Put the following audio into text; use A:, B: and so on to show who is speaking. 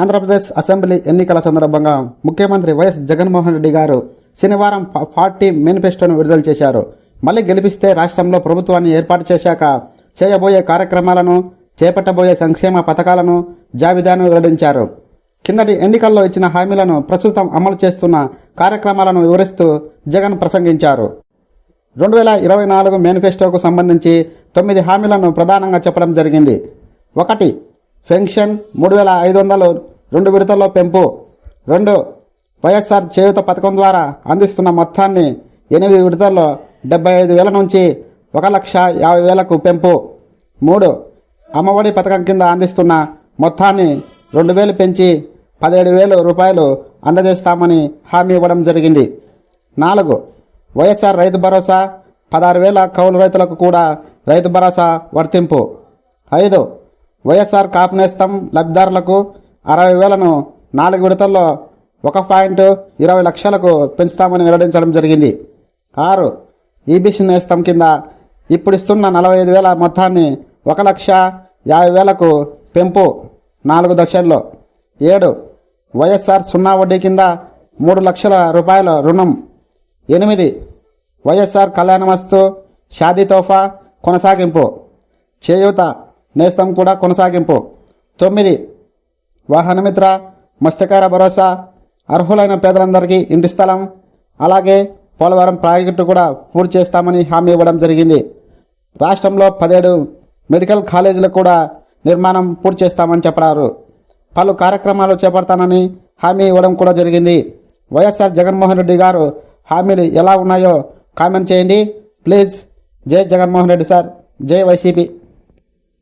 A: Andhra Pradesh assembly ఎన్నికల సందర్భంగా ముఖ్యమంత్రి వైఎస్ జగన్మోహన్ రెడ్డి గారు శనివారం పార్టీ మేనిఫెస్టోను విడుదల చేశారు. మళ్ళీ గెలిపిస్తే రాష్ట్రంలో ప్రభుత్వాన్ని ఏర్పాటు చేశాక చేయబోయే కార్యక్రమాలను చేపట్టబోయే సంక్షేమ పథకాలను జాబితాను వెల్లడించారు. కిందటి ఎన్నికల్లో ఇచ్చిన హామీలను ప్రస్తుతం అమలు చేస్తున్న కార్యక్రమాలను వివరిస్తూ జగన్ ప్రసంగించారు. రెండు వేల ఇరవై నాలుగు మేనిఫెస్టోకు సంబంధించి తొమ్మిది హామీలను ప్రధానంగా చెప్పడం జరిగింది. ఒకటి పెన్షన్ మూడు వేల ఐదు వందలు రెండు విడతల్లో పెంపు. రెండు వైఎస్ఆర్ చేయూత పథకం ద్వారా అందిస్తున్న మొత్తాన్ని ఎనిమిది విడతల్లో డెబ్బై ఐదు వేల నుంచి ఒక లక్ష యాభై వేలకు పెంపు. మూడు అమ్మఒడి పథకం కింద అందిస్తున్న మొత్తాన్ని రెండు వేలు పెంచి పదిహేడు వేలు రూపాయలు అందజేస్తామని హామీ ఇవ్వడం జరిగింది. నాలుగు వైఎస్ఆర్ రైతు భరోసా పదహారు వేల కౌలు రైతులకు కూడా రైతు భరోసా వర్తింపు. ఐదు వైఎస్ఆర్ కాపునేస్తం లబ్ధిదారులకు అరవై వేలను నాలుగు విడతల్లో ఒక పాయింట్ ఇరవై లక్షలకు పెంచుతామని వెల్లడించడం జరిగింది. ఆరు ఈబీసీ నేస్తం కింద ఇప్పుడు ఇస్తున్న నలభై ఐదు వేల మొత్తాన్ని ఒక లక్ష యాభై వేలకు పెంపు నాలుగు దశల్లో. ఏడు వైఎస్ఆర్ సున్నా వడ్డీ కింద మూడు లక్షల రూపాయల రుణం. ఎనిమిది వైఎస్ఆర్ కళ్యాణమస్తు షాదీ తోఫా కొనసాగింపు. చేయూత నేస్తం కూడా కొనసాగింపు. తొమ్మిది. వాహనమిత్ర మత్స్యకార భరోసా అర్హులైన పేదలందరికీ ఇంటి స్థలం అలాగే పోలవరం ప్రాజెక్టు కూడా పూర్తి చేస్తామని హామీ ఇవ్వడం జరిగింది. రాష్ట్రంలో పదిహేడు మెడికల్ కాలేజీలు కూడా నిర్మాణం పూర్తి చేస్తామని చెప్పారు పలు కార్యక్రమాలు చేపడతానని హామీ ఇవ్వడం కూడా జరిగింది. వైఎస్ఆర్ జగన్మోహన్ రెడ్డి గారు హామీలు ఎలా ఉన్నాయో కామెంట్ చేయండి. ప్లీజ్. జై జగన్మోహన్ రెడ్డి సార్. జై వైసీపీ.